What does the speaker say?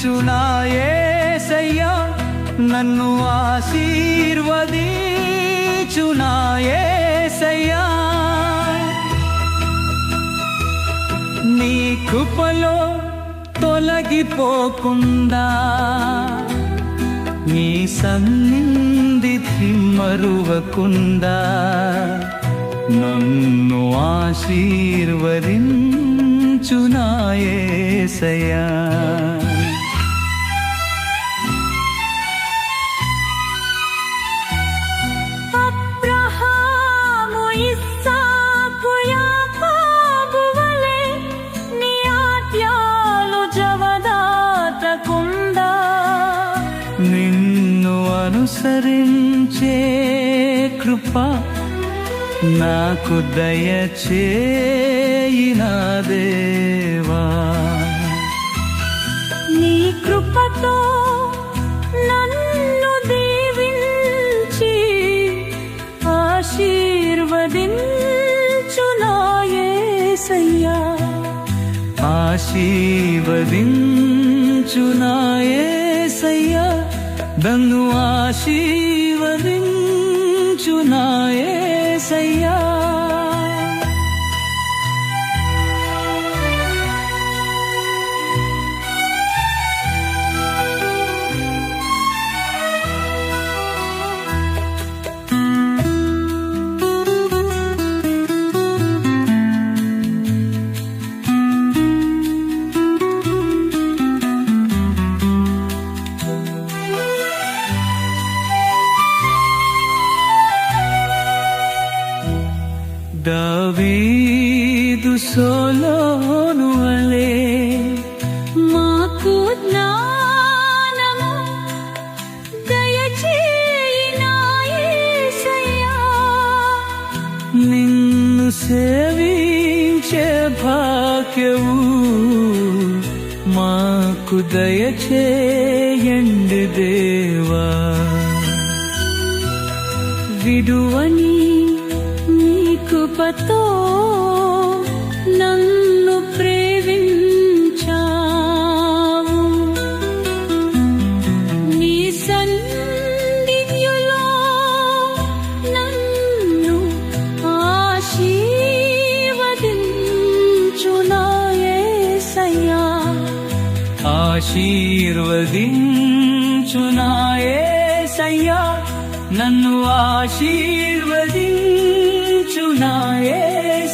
చునాయేసయ్యా నన్ను ఆశీర్వదించునాయేసయ్యా నీ కృపలో తొలగిపోకుండా నీ సన్నిధి మరువకుండా నన్ను ఆశీర్వదించు జవదాటకుండా నిన్ను అనుసరించే కృప నాకు దయచేయిన దేవా. నీ కృపతో నన్ను దీవించి ఆశీర్వదించు నా యేసయ్యా. ఆశీర్వదించునాయేసయ్యా నన్ను ఆశీర్వదించునాయేసయ్యా దావీదు సోలోను వలే మాకు జ్ఞానము నిన్ను సేవించే భాగ్యవు మాకు దయచేయండి దేవా. విడువని నీ కృపతో నన్ను ప్రేమించావు. నీ సన్నిధిలో నన్ను ఆశీర్వదించు ఆశీర్వదించునాయేసయ్యా నన్ను ఆశీర్వదించు चुनाए